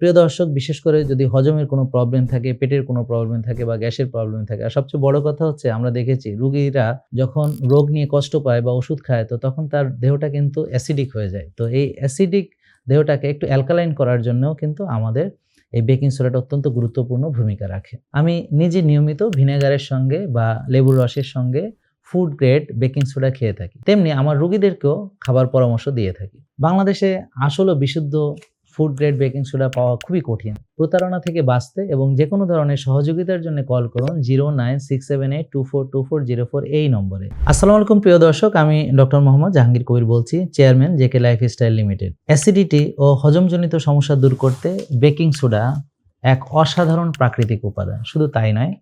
প্রিয় দর্শক, বিশেষ করে যদি হজমের কোনো প্রবলেম থাকে, পেটের কোনো প্রবলেম থাকে বা গ্যাসের প্রবলেম থাকে, আর সবচেয়ে বড় কথা হচ্ছে আমরা দেখেছি রুগীরা যখন রোগ নিয়ে কষ্ট পায় বা ওষুধ খায়, তো তখন তার দেহটা কিন্তু অ্যাসিডিক হয়ে যায়। তো এই অ্যাসিডিক দেহটাকে একটু অ্যালকালাইন করার জন্যও কিন্তু আমাদের এই বেকিং সোডাটা অত্যন্ত গুরুত্বপূর্ণ ভূমিকা রাখে। আমি নিজে নিয়মিত ভিনেগারের সঙ্গে বা লেবুর রসের সঙ্গে ফুড গ্রেড বেকিং সোডা খেয়ে থাকি। তেমনি আমার রুগীদেরকেও খাবার পরামর্শ দিয়ে থাকি। বাংলাদেশে আসলে বিশুদ্ধ ফুড গ্রেড বেকিং সোডা পাওয়া খুবই কঠিন। প্রতারণা থেকে বাঁচতে এবং যে কোনো ধরনের সহযোগিতার জন্য কল করুন zero nine six seven eight two four two four zero four এই নম্বরে। আসসালামু আলাইকুম প্রিয় দর্শক, আমি ডক্টর মোহাম্মদ জাহাঙ্গীর কবির বলছি, chairman JK lifestyle limited. Acidity ও হজমজনিত সমস্যা দূর করতে বেকিং সোডা এক অসাধারণ প্রাকৃতিক উপাদান। শুধু তাই নয়,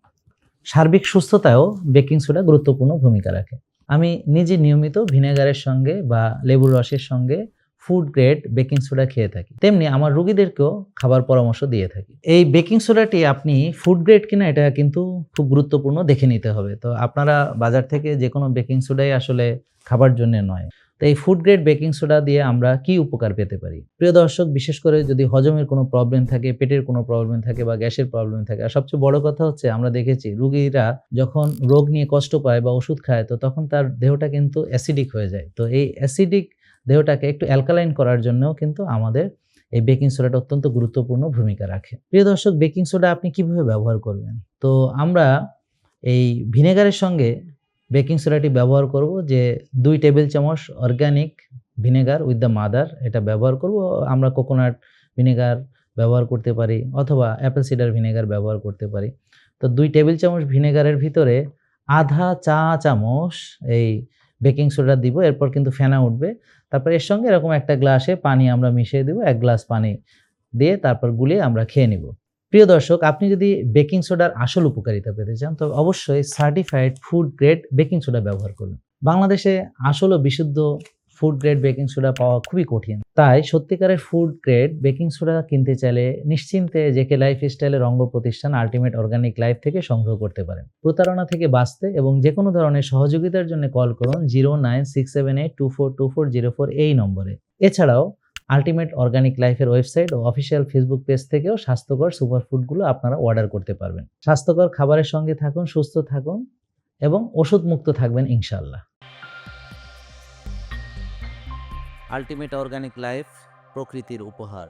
সার্বিক সুস্থতায়ও বেকিং সোডা গুরুত্বপূর্ণ ভূমিকা রাখে। আমি নিজে নিয়মিত ভিনেগারের সঙ্গে বা লেবুর রসের সঙ্গে ফুড গ্রেড বেকিং সোডা খেয়ে থাকি। তেমনি আমার রুগীদেরকেও খাবার পরামর্শ দিয়ে থাকি। এই বেকিং সোডাটি আপনি ফুড গ্রেড কিনা এটা কিন্তু খুব গুরুত্বপূর্ণ দেখে নিতে হবে। তো আপনারা বাজার থেকে যে কোনো বেকিং সোডাই আসলে খাবার জন্য নয়। তো এই ফুড গ্রেড বেকিং সোডা দিয়ে আমরা কি উপকার পেতে পারি? প্রিয় দর্শক, বিশেষ করে যদি হজমের কোনো প্রবলেম থাকে, পেটের কোনো প্রবলেম থাকে বা গ্যাসের প্রবলেম থাকে, আর সবচেয়ে বড় কথা হচ্ছে আমরা দেখেছি রুগীরা যখন রোগ নিয়ে কষ্ট পায় বা ওষুধ খায়, তো তখন তার দেহটা কিন্তু অ্যাসিডিক হয়ে যায়। তো এই অ্যাসিডিক দেহটাকে একটু অ্যালকালাইন করার জন্যও কিন্তু আমাদের এই বেকিং সোডাটা অত্যন্ত গুরুত্বপূর্ণ ভূমিকা রাখে। প্রিয় দর্শক বেকিং সোডা আপনি কীভাবে ব্যবহার করবেন? তো আমরা এই ভিনেগারের সঙ্গে বেকিং সোডাটি ব্যবহার করব যে দুই টেবিল চামচ organic vinegar with the mother এটা ব্যবহার করব। আমরা কোকোনাট ভিনেগার ব্যবহার করতে পারি অথবা অ্যাপেল সিডার ভিনেগার ব্যবহার করতে পারি। তো দুই টেবিল চামচ ভিনেগারের ভিতরে আধা চা চামচ এই বেকিং সোডা দিব, এরপর কিন্তু ফেনা উঠবে। তারপর এর সঙ্গে এরকম একটা গ্লাসে পানি আমরা মিশিয়ে দেবো, এক গ্লাস পানি দিয়ে তারপর গুলিয়ে আমরা খেয়ে নিব। প্রিয় দর্শক, আপনি যদি বেকিং সোডার আসল উপকারিতা পেতে চান তবে অবশ্যই certified food grade baking soda ব্যবহার করুন। বাংলাদেশে আসল ও বিশুদ্ধ ফুড গ্রেড বেকিং সোডা পাওয়া খুবই কঠিন। তাই সত্যিকারের ফুড গ্রেড বেকিং সোডা কিনতে চাইলে নিশ্চিন্তে জেকে লাইফ স্টাইলের অঙ্গ প্রতিষ্ঠান আলটিমেট অর্গানিক লাইফ থেকে সংগ্রহ করতে পারেন। প্রতারণা থেকে বাঁচতে এবং যে কোনো ধরনের সহযোগিতার জন্য কল করুন zero nine six seven eight two four two four zero four এই নম্বরে। এছাড়াও আলটিমেট অর্গানিক লাইফের ওয়েবসাইট ও অফিসিয়াল ফেসবুক পেজ থেকেও স্বাস্থ্যকর সুপারফুডগুলো আপনারা অর্ডার করতে পারবেন। স্বাস্থ্যকর খাবারের সঙ্গে থাকুন, সুস্থ থাকুন এবং ওষুধ মুক্ত থাকবেন ইনশাল্লাহ আলটিমেট অর্গানিক লাইফ প্রকৃতির উপহার।